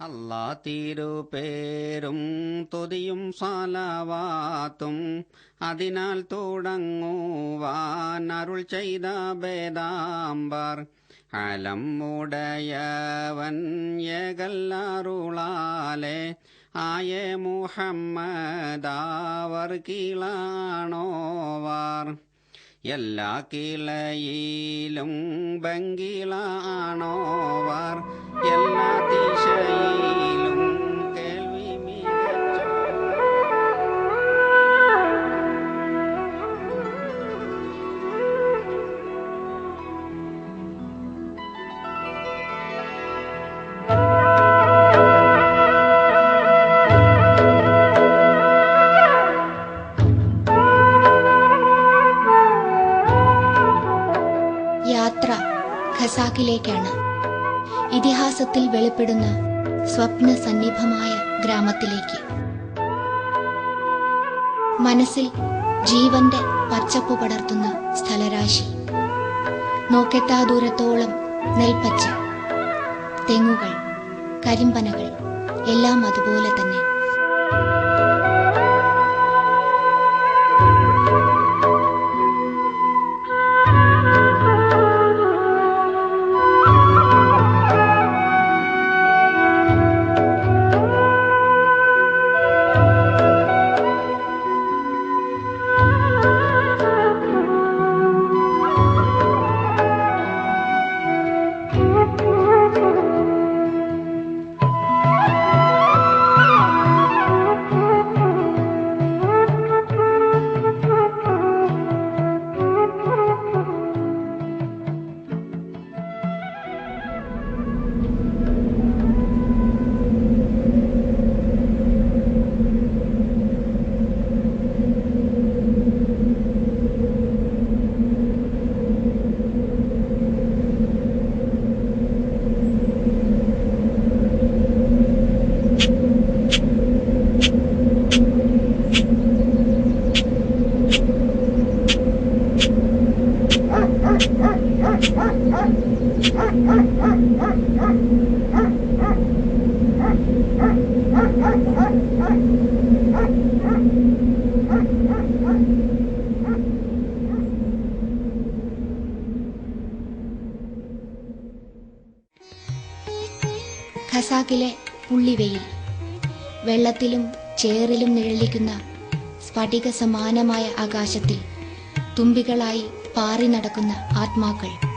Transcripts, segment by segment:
അല്ലാ തിരുപേരും തുതിയും സാലവാത്തും അതിനാൽ തുടങ്ങുവാൻ അരുൾ ചെയ്ത വേദാംബർ അലം ഉടയവൻ ഏകല്ലാറുളാലെ ആയ മുഹമ്മദാവർ കീളാണോവാർ എല്ലാ കിളയിലും ബങ്കിളാണോവാർ എല്ലാ ദിശയിലും ഇതിഹാസത്തിൽ സ്വപ്ന സന്നിഭമായ ഗ്രാമത്തിലേക്ക്. മനസ്സിൽ ജീവന്റെ പച്ചപ്പ് പടർത്തുന്ന സ്ഥലരാശി. നോക്കെത്താ ദൂരത്തോളം നെൽപ്പച്ച. തെങ്ങുകൾ കരിമ്പനകൾ എല്ലാം അതുപോലെ തന്നെ. ഖസാക്കിലെ പുള്ളിവെയിൽ. വെള്ളത്തിലും ചേറിലും നിഴലിക്കുന്ന സ്ഫടിക സമാനമായ ആകാശത്തിൽ തുമ്പികളായി പാറി നടക്കുന്ന ആത്മാക്കൾ.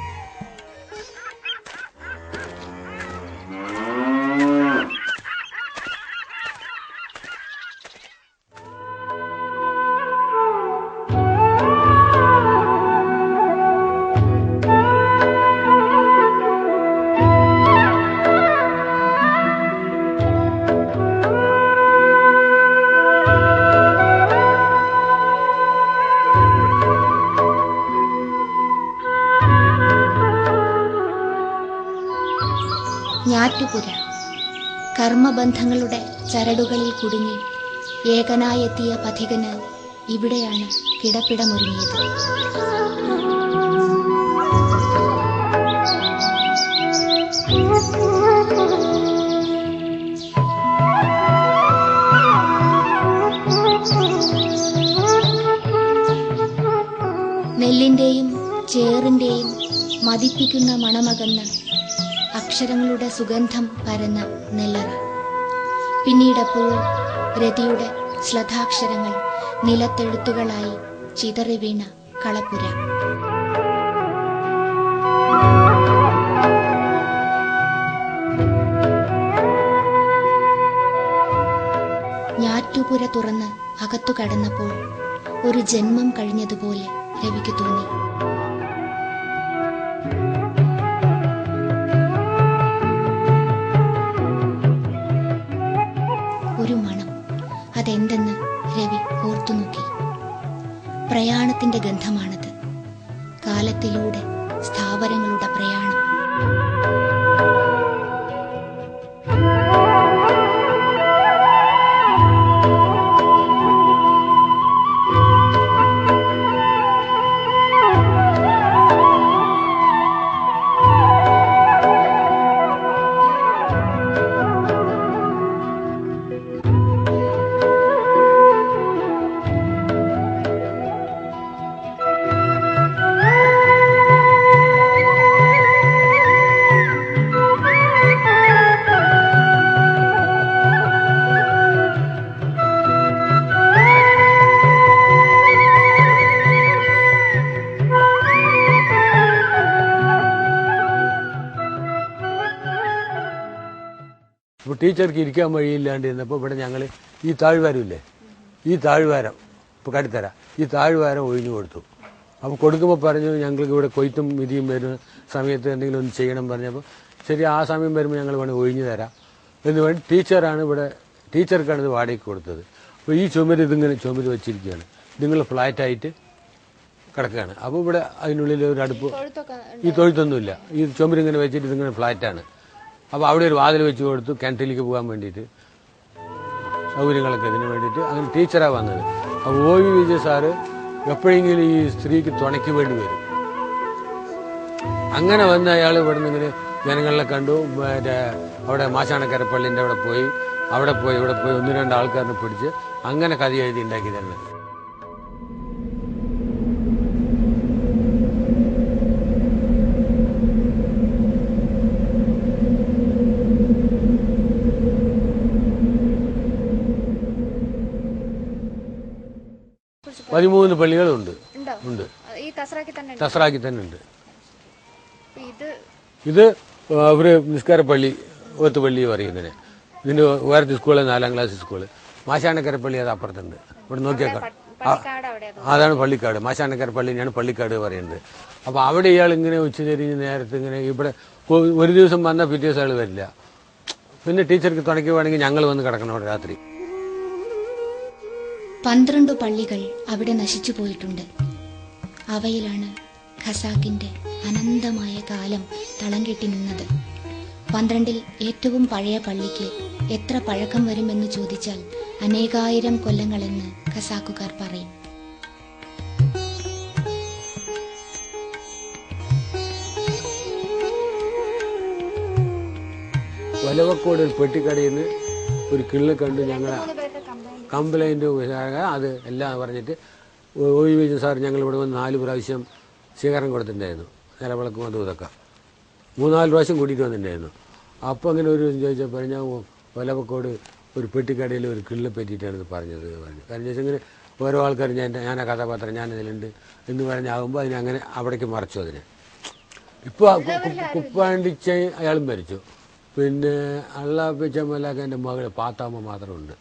ഞാറ്റുപുര കർമ്മബന്ധങ്ങളുടെ ചരടുകളിൽ കുടുങ്ങി ഏകനായെത്തിയ പഥികന് ഇവിടെയാണ് കിടപ്പിടമൊരുങ്ങിയത്. നെല്ലിന്റെയും ചേറിന്റെയും മതിപ്പിക്കുന്ന മണമകന്ന് അക്ഷരങ്ങളുടെ സുഗന്ധം പരന്ന നെല്ലറ. പിന്നീടപ്പോഴും രതിയുടെ ശ്ലഥാക്ഷരങ്ങൾ നിലത്തെഴുത്തുകളായി ചിതറി വീണ കളപ്പുര. ഞാറ്റുപുര തുറന്ന് അകത്തു കടന്നപ്പോൾ ഒരു ജന്മം കഴിഞ്ഞതുപോലെ രവിക്ക് തോന്നി. പ്രയാണത്തിന്റെ അപ്പോൾ ടീച്ചർക്ക് ഇരിക്കാൻ വഴിയില്ലാണ്ട് ഇരുന്നപ്പോൾ ഇവിടെ ഞങ്ങൾ ഈ താഴ്വാരമില്ലേ? ഈ താഴ്വാരം ഇപ്പോൾ കടിത്തര ഈ താഴ്വാരം ഒഴിഞ്ഞു കൊടുത്തു. അപ്പോൾ കൊടുക്കുമ്പോൾ പറഞ്ഞു ഞങ്ങൾക്ക് ഇവിടെ കൊയ്ത്തും വിധിയും വരുന്ന സമയത്ത് എന്തെങ്കിലും ഒന്ന് ചെയ്യണം പറഞ്ഞപ്പോൾ ശരി ആ സമയം വരുമ്പോൾ ഞങ്ങൾ വേണമെങ്കിൽ ഒഴിഞ്ഞു തരാം എന്ന് വേണ്ടി ടീച്ചറാണ് ഇവിടെ ടീച്ചർക്കാണ് ഇത് വാടകയ്ക്ക് കൊടുത്തത്. അപ്പോൾ ഈ ചുമര് ഇതിങ്ങനെ ചുമര് വെച്ചിരിക്കുകയാണ്. നിങ്ങൾ ഫ്ലാറ്റായിട്ട് കിടക്കുകയാണ്. അപ്പോൾ ഇവിടെ അതിനുള്ളിൽ ഒരു അടുപ്പ് ഈ തൊഴുത്തൊന്നുമില്ല. ഈ ചുമരിങ്ങനെ വെച്ചിട്ട് ഇതിങ്ങനെ ഫ്ലാറ്റാണ്. അപ്പോൾ അവിടെ ഒരു വാതിൽ വെച്ച് കൊടുത്തു കിണറ്റിലേക്ക് പോകാൻ വേണ്ടിയിട്ട്. സൗകര്യങ്ങളൊക്കെ ഇതിന് വേണ്ടിയിട്ട്. അങ്ങനെ ടീച്ചറാണ് വന്നത്. അപ്പോൾ ഒ വി വിജയ് സാറ് എപ്പോഴെങ്കിലും ഈ സ്ത്രീക്ക് തുണയ്ക്ക് വേണ്ടി വരും. അങ്ങനെ വന്ന് അയാൾ ഇവിടെ നിന്ന് ഇങ്ങനെ ജനങ്ങളെ കണ്ടു. മറ്റേ അവിടെ മാശാണക്കര പള്ളിന്റെ അവിടെ പോയി. അവിടെ പോയി ഇവിടെ പോയി ഒന്ന് രണ്ട് ആൾക്കാരിനെ പിടിച്ച് അങ്ങനെ കഥ എഴുതി ഉണ്ടാക്കി തന്നെ പതിമൂന്ന് പള്ളികളുണ്ട്. ഉണ്ടോ? തസ്രാക്കി തന്നെ ഉണ്ട്. ഇത് ഒരു നിസ്കാര പള്ളി ഒത്തുപള്ളി പറയുന്നതിന് ഇതിന്റെ വേറെ സ്കൂൾ നാലാം ക്ലാസ് സ്കൂൾ. മാശാണക്കര പള്ളി അത് അപ്പുറത്തുണ്ട്. ഇവിടെ അത്. അതാണ് പള്ളിക്കാട്. മാശാണക്കര പള്ളിനെയാണ് പള്ളിക്കാട് പറയുന്നത്. അപ്പോൾ അവിടെ ഇയാൾ ഇങ്ങനെ ഉച്ചതിരിഞ്ഞ് നേരത്തെ ഇങ്ങനെ ഇവിടെ ഒരു ദിവസം വന്ന പിറ്റേ ദിവസം അയാൾ വരില്ല. പിന്നെ ടീച്ചർക്ക് തുണയ്ക്ക് വേണമെങ്കിൽ ഞങ്ങൾ വന്ന് കിടക്കണം രാത്രി. പന്ത്രണ്ട് പള്ളികൾ അവിടെ നശിച്ചു പോയിട്ടുണ്ട്. അവയിലാണ് ഖസാക്കിന്റെ അനന്തമായ കാലം തളം കെട്ടി നിന്നത്. പന്ത്രണ്ടിൽ ഏറ്റവും പഴയ പള്ളിക്ക് എത്ര പഴക്കം വരുമെന്ന് ചോദിച്ചാൽ അനേകായിരം കൊല്ലങ്ങളെന്ന് ഖസാക്കുകാർ പറയും. വലവക്കോട് ഒരു പെട്ടിക്കടയിൽ നിന്ന് ഒരു കിള്ളു കണ്ട് ഞങ്ങൾ കംപ്ലൈന്റ് അത് എല്ലാം പറഞ്ഞിട്ട് ഒഴിവിച്ചു സാർ ഞങ്ങൾ ഇവിടെ വന്ന് നാല് പ്രാവശ്യം സ്വീകരണം കൊടുത്തിട്ടുണ്ടായിരുന്നു. നിലവിളക്കും അതും ഇതൊക്കെ. മൂന്നാൽ പ്രാവശ്യം കൂട്ടിയിട്ട് വന്നിട്ടുണ്ടായിരുന്നു. അപ്പോൾ അങ്ങനെ ഒരു ചോദിച്ചപ്പോൾ ഞാൻ ഒലവക്കോട് ഒരു പെട്ടിക്കടയിൽ ഒരു കിള്ളി പറ്റിയിട്ടാണ് പറഞ്ഞത് പറഞ്ഞു. കാരണം വെച്ചാൽ ഇങ്ങനെ ഓരോ ആൾക്കാർ ഞാൻ ഞാൻ ആ കഥാപാത്രം ഞാൻ ഇതിലുണ്ട് എന്ന് പറഞ്ഞാകുമ്പോൾ അതിനെ അങ്ങനെ അവിടേക്ക് മറച്ചു അതിനെ. ഇപ്പോൾ കുപ്പാണ്ടിച്ച അയാളും മരിച്ചു. പിന്നെ അള്ളാപ്പിച്ച മലാഖന്റെ മകൾ പാത്താമ്മ മാത്രമുണ്ട്.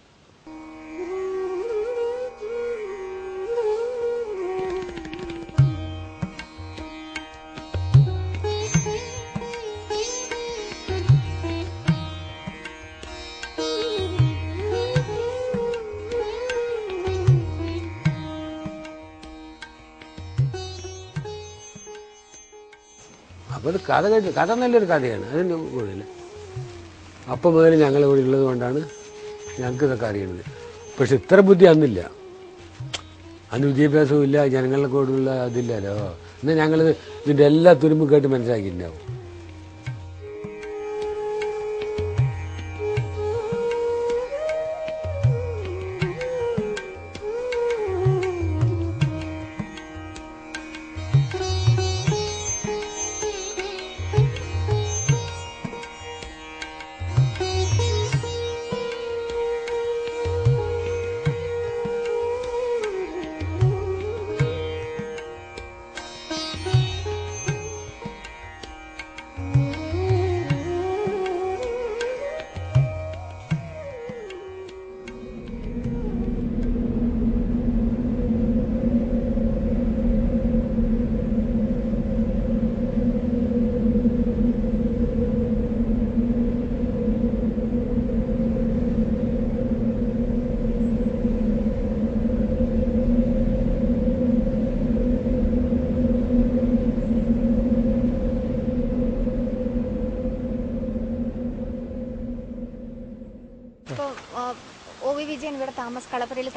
അത് കഥ കേട്ട് കഥ നല്ലൊരു കഥയാണ്. അതിന് കൂടുതൽ അപ്പം മുതൽ ഞങ്ങൾ ഇവിടെ ഉള്ളത് കൊണ്ടാണ് ഞങ്ങൾക്ക് ഇതൊക്കെ അറിയുന്നത് പക്ഷെ ഇത്ര ബുദ്ധി അന്നില്ല. അന്ന് വിദ്യാഭ്യാസവും ഇല്ല ജനങ്ങളുടെ കൂടെയുള്ള അതില്ലല്ലോ എന്നാൽ ഞങ്ങൾ ഇതിന്റെ എല്ലാ തുരുമ്പും കേട്ട് മനസ്സിലാക്കിയിട്ടുണ്ടാവും.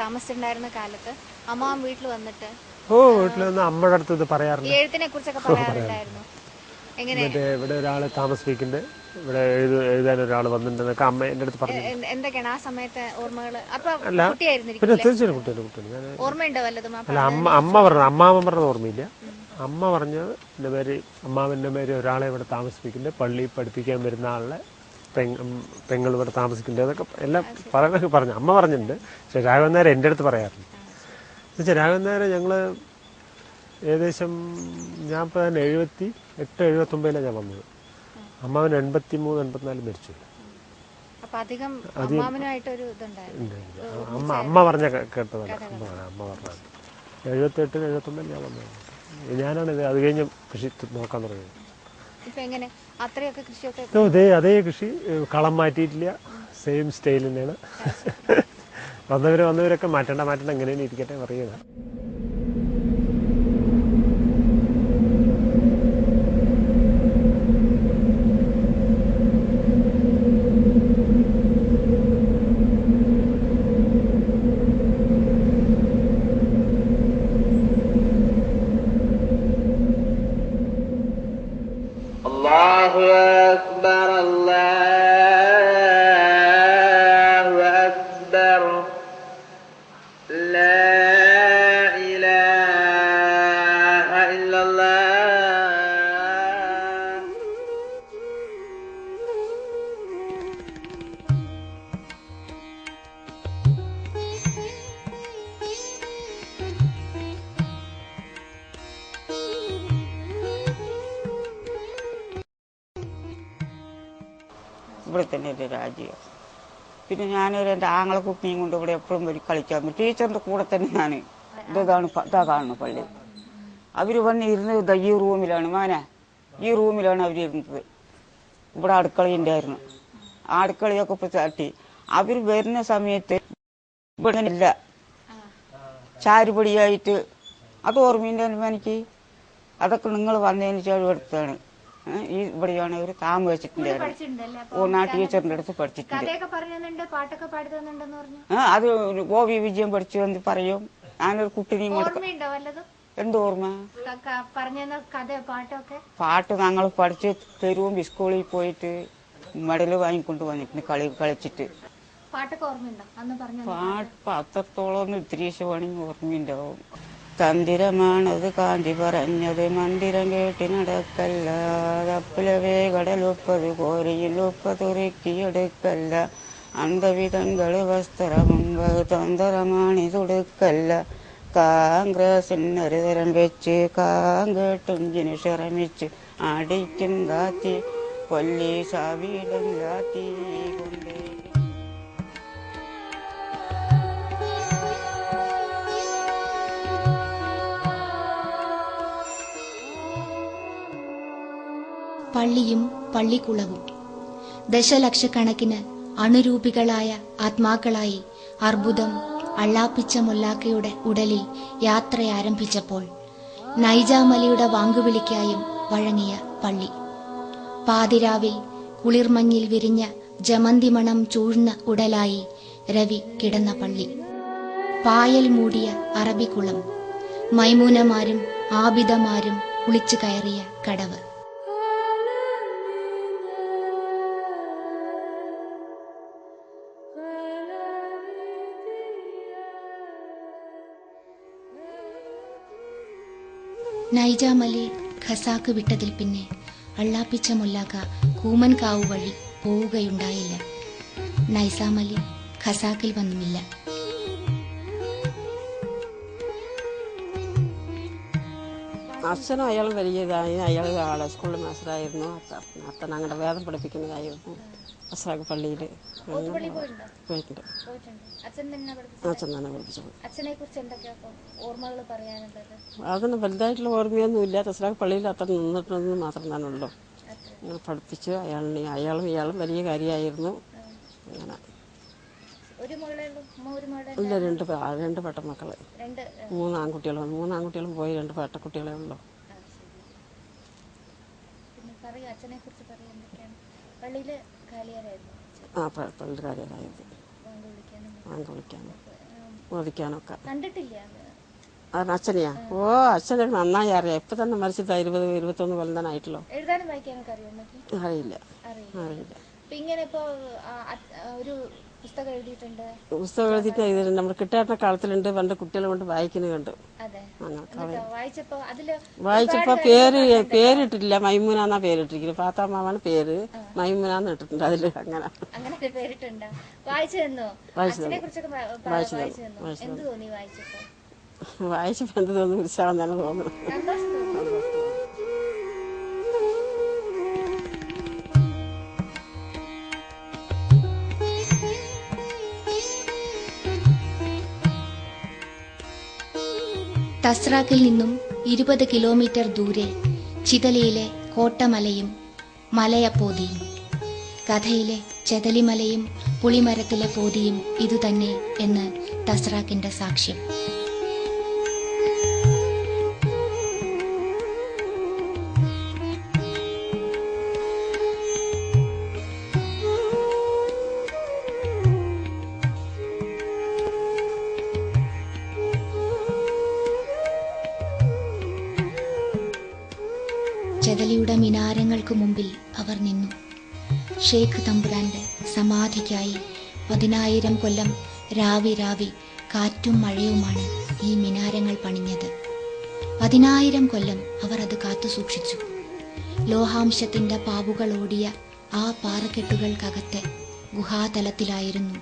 താമസിച്ചിട്ടുണ്ടായിരുന്ന കാലത്ത് അമ്മാവൻ വീട്ടിൽ വന്നിട്ട് ഓ വീട്ടിൽ വന്ന് അമ്മയുടെ അടുത്ത് ഇത് പറയാറുണ്ട്. എഴുത്തിനെ കുറിച്ചൊക്കെ പറയാറുണ്ടായിരുന്നു. എങ്ങനെ? മറ്റേ ഇവിടെ ഒരാൾ താമസിപ്പിക്കുന്നത് ഇവിടെ എഴുത എഴുതാൻ ഒരാൾ വന്നിട്ടുണ്ടെന്നൊക്കെ അമ്മ എന്റെ അടുത്ത് പറഞ്ഞു എന്തൊക്കെയാണ് ആ സമയത്തെ ഓർമ്മകൾ? അല്ല പിന്നെ തീർച്ചയായും കുട്ടിയാണ് കുട്ടിയാണ് ഞാൻ ഓർമ്മയുണ്ടോ വല്ലതും അല്ല അമ്മ അമ്മ പറഞ്ഞു അമ്മാവൻ പറഞ്ഞത് ഓർമ്മയില്ല. അമ്മ പറഞ്ഞത് എന്റെ പേര് അമ്മാവന്റെ പേര് ഒരാളെ ഇവിടെ താമസിപ്പിക്കുന്നുണ്ട്. പള്ളി പഠിപ്പിക്കാൻ വരുന്ന ആളെ പെങ്ങൾ ഇവിടെ താമസിക്കുന്നുണ്ട്. അതൊക്കെ എല്ലാം പറയാനൊക്കെ പറഞ്ഞു. അമ്മ പറഞ്ഞിട്ടുണ്ട്. പക്ഷെ രാഘവൻ നേരം എന്റെ അടുത്ത് പറയാറുണ്ട്. എന്നുവെച്ചാൽ രാഘവൻ നേരം ഞങ്ങൾ ഏകദേശം ഞാൻ ഇപ്പോൾ തന്നെ എഴുപത്തി എട്ട് എഴുപത്തൊമ്പതിലാണ് ഞാൻ വന്നത്. അമ്മാവൻ എൺപത്തി മൂന്ന് എൺപത്തിനാല് മരിച്ചു അമ്മ അമ്മ പറഞ്ഞ കേട്ടതല്ല. അമ്മ അമ്മ പറഞ്ഞത് എഴുപത്തെട്ടിന് എഴുപത്തൊമ്പതിൽ ഞാൻ വന്നത്. ഞാനാണ് ഇത് അത് കഴിഞ്ഞ് കൃഷി നോക്കാൻ തുടങ്ങിയത്. ഇപ്പൊ എങ്ങനെ? അത്രയൊക്കെ കൃഷിയൊക്കെ അതേ അതേ കൃഷി. കളം മാറ്റിയിട്ടില്ല. സെയിം സ്റ്റൈൽ തന്നെയാണ്. വന്നവര് വന്നവരൊക്കെ മാറ്റണ്ട മാറ്റണ്ട. എങ്ങനെയാണ് ഇരിക്കട്ടെ പറയുക ഇവിടെ തന്നെ എന്റെ രാജ്യം. പിന്നെ ഞാനൊരു എന്റെ ആങ്ങളെ കുട്ടിയും കൊണ്ട് ഇവിടെ എപ്പോഴും വരും കളിക്കാൻ പറ്റും ടീച്ചറിന്റെ കൂടെ തന്നെ ഞാൻ ഇതാണ് ഇതാ കാണുന്നു പള്ളി. അവർ വന്ന് ഇരുന്നത് ഈ റൂമിലാണ്. മാനെ ഈ റൂമിലാണ് അവർ ഇരുന്നത്. ഇവിടെ അടുക്കളയുണ്ടായിരുന്നു ആ അടുക്കളയൊക്കെ ഇപ്പോൾ ചാട്ടി. അവർ വരുന്ന സമയത്ത് ഇവിടെ ഇല്ല. ചാരുപടിയായിട്ട്. അത് ഓർമ്മയുണ്ടായിരുന്നു എനിക്ക് അതൊക്കെ നിങ്ങൾ വന്നതിന് ശേഷം എടുത്താണ് ഈ ഇവിടെയാണ് ഒരു താമസിച്ചിട്ടുണ്ടായിരുന്നു പഠിച്ചിട്ടുണ്ടല്ലേ? അപ്പൊ ഓ നാ ടീച്ചറിന്റെ അടുത്ത് പഠിച്ചിട്ടുണ്ട്. അത് ഓ വി വിജയം പഠിച്ചു എന്ന് പറയും. ഞാനൊരു കുട്ടിനെയും എന്തോ ഓർമ്മ? പാട്ട് ഞങ്ങൾ പഠിച്ച് തെരുവും സ്കൂളിൽ പോയിട്ട് മെഡൽ വാങ്ങിക്കൊണ്ട് വന്നിട്ടുണ്ട് കളി കളിച്ചിട്ട്. പാട്ടൊക്കെ ഓർമ്മയുണ്ടോ? പാട്ട് അത്രത്തോളം ഒന്നും ഇത്തിരി ഓർമ്മയുണ്ടാവും തന്തിരമാണത് കാന്തി പറഞ്ഞത്. മന്ദിരം കേട്ടി നടക്കല്ല. തപ്പിലവേ കടലുപ്പത് കോരിയിൽ ഉപ്പതുറുക്കിയെടുക്കല്ല അന്തവിധങ്ങൾ വസ്ത്രമുമ്പ് തന്ത്രമാണിതൊടുക്കല്ല കോൺഗ്രസിനൊരു തരം വെച്ച് കാങ്കേട്ടുഞ്ചിന് ശ്രമിച്ച് അടിക്കും കാത്തി. പോലീസ് വീടും കാത്തി കൊണ്ടേ പള്ളിയും പള്ളിക്കുളവും. ദശലക്ഷക്കണക്കിന് അണുരൂപികളായ ആത്മാക്കളായി അർബുദം അള്ളാപ്പിച്ച മുല്ലാക്കയുടെ ഉടലിൽ യാത്ര ആരംഭിച്ചപ്പോൾ നൈജാമലിയുടെ വാങ്കുവിളിക്കായും വഴങ്ങിയ പള്ളി. പാതിരാവിൽ കുളിർമഞ്ഞിൽ വിരിഞ്ഞ ജമന്തി മണം ചൂഴ്ന്ന ഉടലായി രവി കിടന്ന പള്ളി. പായൽ മൂടിയ അറബിക്കുളം. മൈമൂനമാരും ആബിദമാരും കുളിച്ചു കയറിയ കടവ്. നൈജാമലി ഖസാക്ക് വിട്ടതിൽ പിന്നെ അള്ളാപ്പിച്ച മുല്ലാക്ക കൂമൻകാവ് വഴി പോവുകയുണ്ടായില്ല നൈസാമലി ഖസാക്കിൽ വന്നുമില്ല അച്ഛനും അയാളും വലിയ ഇതായി അയാൾ ആളെ സ്കൂളിൽ മാസ്റ്ററായിരുന്നു അത്ത അത്തൻ അങ്ങനെ വേദം പഠിപ്പിക്കുന്നതായിരുന്നു അസാഖ് പള്ളിയിൽ പോയിട്ടുണ്ട് അച്ഛൻ തന്നെ പഠിപ്പിച്ചത്? അച്ഛനെ കുറിച്ച് എന്തൊക്കെയാ ഓർമ്മകൾ പറയാനുള്ളത്? അതിന് വലുതായിട്ടുള്ള ഓർമ്മയൊന്നും ഇല്ല. തസ്ലാഖ് പള്ളിയിൽ അത്ര നിന്നിട്ടുണ്ടെന്ന് മാത്രം തന്നെയുള്ളൂ ഞങ്ങൾ പഠിപ്പിച്ചു അയാളിനെ അയാളും ഇയാളും വലിയ കാര്യമായിരുന്നു. അങ്ങനെ ഇല്ല രണ്ട് രണ്ട് പട്ട മക്കൾ. മൂന്ന് ആൺകുട്ടികളും മൂന്ന് ആൺകുട്ടികളും പോയി രണ്ട് പട്ട കുട്ടികളെ കാലിയാരായിരുന്നു? ആ പള്ളിയിൽ കാര്യമായിരുന്നു അത്. അത് അച്ഛനെയാ? ഓ അച്ഛനെ നന്നായി അറിയാം. ഇപ്പൊ തന്നെ മരിച്ചിട്ട് ഇരുപത് ഇരുപത്തൊന്ന് കൊല്ലം തന്നെ ആയിട്ടല്ലോ അറിയില്ല. അറിയില്ല. ഇങ്ങനെ ഇപ്പൊ ഒരു പുസ്തകം എഴുതിയിട്ടുണ്ട്. പുസ്തകം എഴുതിയിട്ട് ഇത് നമ്മൾ കിട്ടാത്ത കാലത്തിലുണ്ട് പണ്ട് കുട്ടികളെ കൊണ്ട് വായിക്കുന്നത് കണ്ടു. അതെ. എന്നിട്ടോ? വായിച്ചപ്പോ അതിൽ വായിച്ചപ്പോ പേര് പേരിട്ടിട്ടില്ല മൈമുന എന്നാ പേരിട്ടിരിക്കുന്നത് പാത്താമാവാണ് പേര്. മൈമുന എന്ന് ഇട്ടിട്ടുണ്ട് അതിൽ അങ്ങനെ. അങ്ങനെ ഒരു പേരിട്ടുണ്ട്? വായിച്ചു തന്നോ? വായിച്ചു അച്ഛനെ തന്നു. കുറിച്ചൊക്കെ പ- പ- വായിച്ചു വായിച്ചു തന്നു. എന്ത് തോന്നി വായിച്ചപ്പോ? വായിച്ചപ്പോ എന്ത് തോന്നുന്നു ഉത്സാഹം തന്നെ തോന്നുന്നു. തസ്രാക്കിൽ നിന്നും ഇരുപത് കിലോമീറ്റർ ദൂരെ ചിതലയിലെ കോട്ടമലയും മലയപ്പോതിയും. കഥയിലെ ചെതലിമലയും പുളിമരത്തിലെ പോതിയും ഇതുതന്നെ എന്ന് തസ്രാക്കിന്റെ സാക്ഷ്യം. ഷേഖ് തമ്പുരാന്റെ സമാധിക്കായി പതിനായിരം കൊല്ലം രാവി രാവി കാറ്റും മഴയുമാണ് ഈ മിനാരങ്ങൾ പണിഞ്ഞത്. പതിനായിരം കൊല്ലം അവർ അത് കാത്തു സൂക്ഷിച്ചു. ലോഹാംശത്തിന്റെ പാവുകൾ ഓടിയ ആ പാറക്കെട്ടുകൾക്കകത്തെ ഗുഹാതലത്തിലായിരുന്നു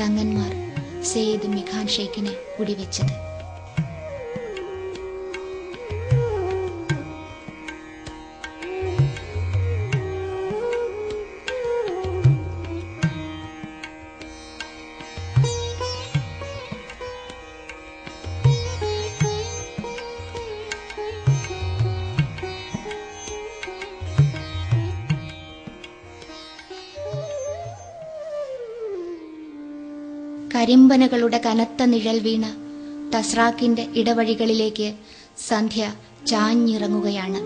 തങ്ങന്മാർ സെയ്ദ് മിഖാൻ ഷെയ്ഖിനെ കുടിവെച്ചത്. കരിമ്പനകളുടെ കനത്ത നിഴൽ വീണ തസ്രാക്കിന്റെ ഇടവഴികളിലേക്ക് സന്ധ്യ ചാഞ്ഞിറങ്ങുകയാണ്.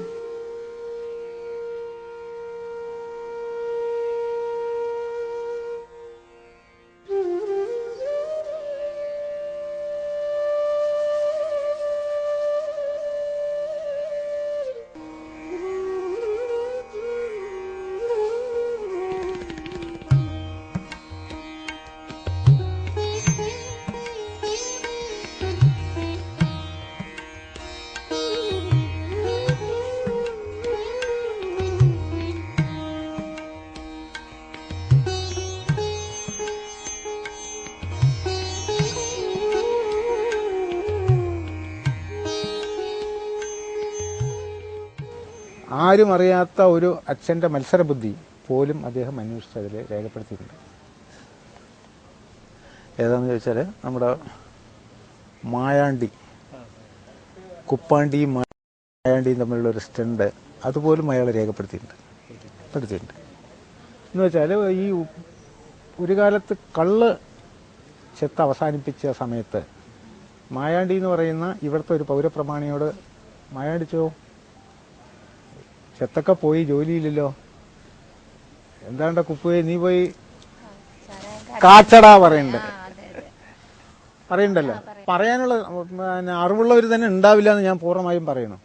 ആരും അറിയാത്ത ഒരു അച്ഛന്റെ മത്സരബുദ്ധി പോലും അദ്ദേഹം അന്വേഷിച്ചതിൽ രേഖപ്പെടുത്തിയിട്ടുണ്ട്. ഏതാന്ന് ചോദിച്ചാൽ നമ്മുടെ മായാണ്ടി കുപ്പാണ്ടിയും മായാണ്ടിയും തമ്മിലുള്ള ഒരു സ്റ്റണ്ട് അതുപോലും അയാൾ രേഖപ്പെടുത്തിയിട്ടുണ്ട്. പെടുത്തിയിട്ടുണ്ട് എന്ന് വെച്ചാൽ ഈ ഒരു കാലത്ത് കള്ള് ചെത്ത് അവസാനിപ്പിച്ച സമയത്ത് മായാണ്ടി എന്ന് പറയുന്ന ഇവിടുത്തെ ഒരു പൗരപ്രമാണിയോട് മായാണ്ടിച്ചോ ചെത്തൊക്കെ പോയി ജോലിയില്ലല്ലോ. എന്താണ്ട കുപ്പുവേ നീ പോയി? കാച്ചടാ പറയണ്ടേ. പറയണ്ടല്ലോ. പറയാനുള്ള അറിവുള്ളവർ തന്നെ ഉണ്ടാവില്ല എന്ന് ഞാൻ പൂർണമായും പറയണു.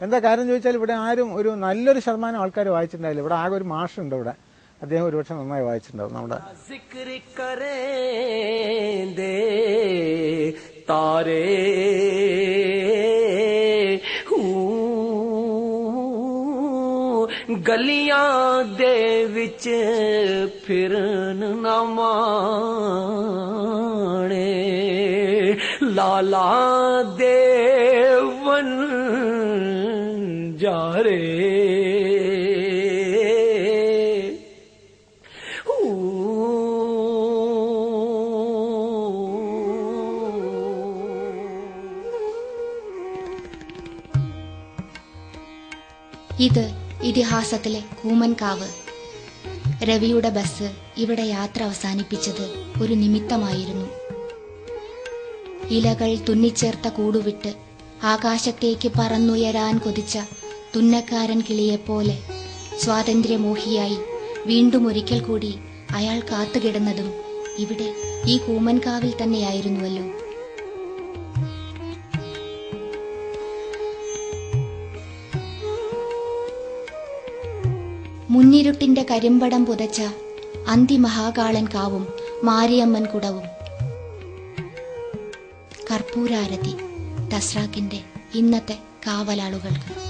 എന്താ കാര്യം ചോദിച്ചാൽ ഇവിടെ ആരും ഒരു നല്ലൊരു ശതമാനം ആൾക്കാർ വായിച്ചിട്ടുണ്ടായില്ല. ഇവിടെ ആകെ ഒരു മാഷുണ്ട് ഇവിടെ. അദ്ദേഹം ഒരുപക്ഷെ നന്നായി വായിച്ചിട്ടുണ്ടാവും നമ്മുടെ ਗਲੀਆਂ ਦੇ ਵਿੱਚ ਫਿਰਨ ਨਾ ਮਾਣੇ ਲਾਲਾ ਦੇਵਨ ਜਾਰੇ ഇത് ഇതിഹാസത്തിലെ കൂമൻകാവ്. രവിയുടെ ബസ് ഇവിടെ യാത്ര അവസാനിപ്പിച്ചത് ഒരു നിമിത്തമായിരുന്നു. ഇലകൾ തുന്നിച്ചേർത്ത കൂടുവിട്ട് ആകാശത്തേക്ക് പറന്നുയരാൻ കൊതിച്ച തുന്നക്കാരൻ കിളിയെപ്പോലെ സ്വാതന്ത്ര്യമോഹിയായി വീണ്ടും ഒരിക്കൽ കൂടി അയാൾ കാത്തുകിടന്നതും ഇവിടെ ഈ കൂമൻകാവിൽ തന്നെയായിരുന്നുവല്ലോ. മുന്നിരുട്ടിന്റെ കരിമ്പടം പുതച്ച അന്തിമഹാകാളൻ കാവും മാരിയമ്മൻ കുടവും. കർപ്പൂരാരതി തസ്രാക്കിന്റെ ഇന്നത്തെ കാവലാളുകൾക്ക്.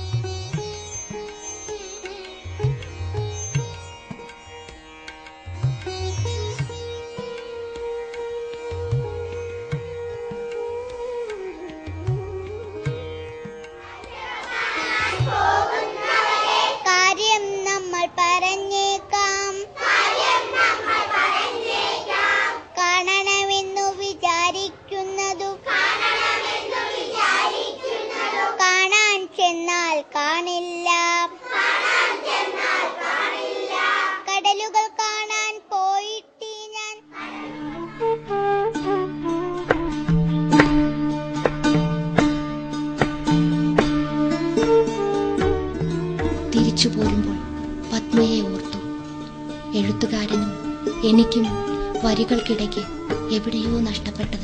കാണില്ല. കടലുകൾ കാണാൻ പോയിട്ട് ഞാൻ. തിരിച്ചു പോരുമ്പോൾ പത്മയെ ഓർത്തു. എഴുത്തുകാരനും എനിക്കും വരികൾക്കിടയ്ക്ക് എവിടെയോ നഷ്ടപ്പെട്ട.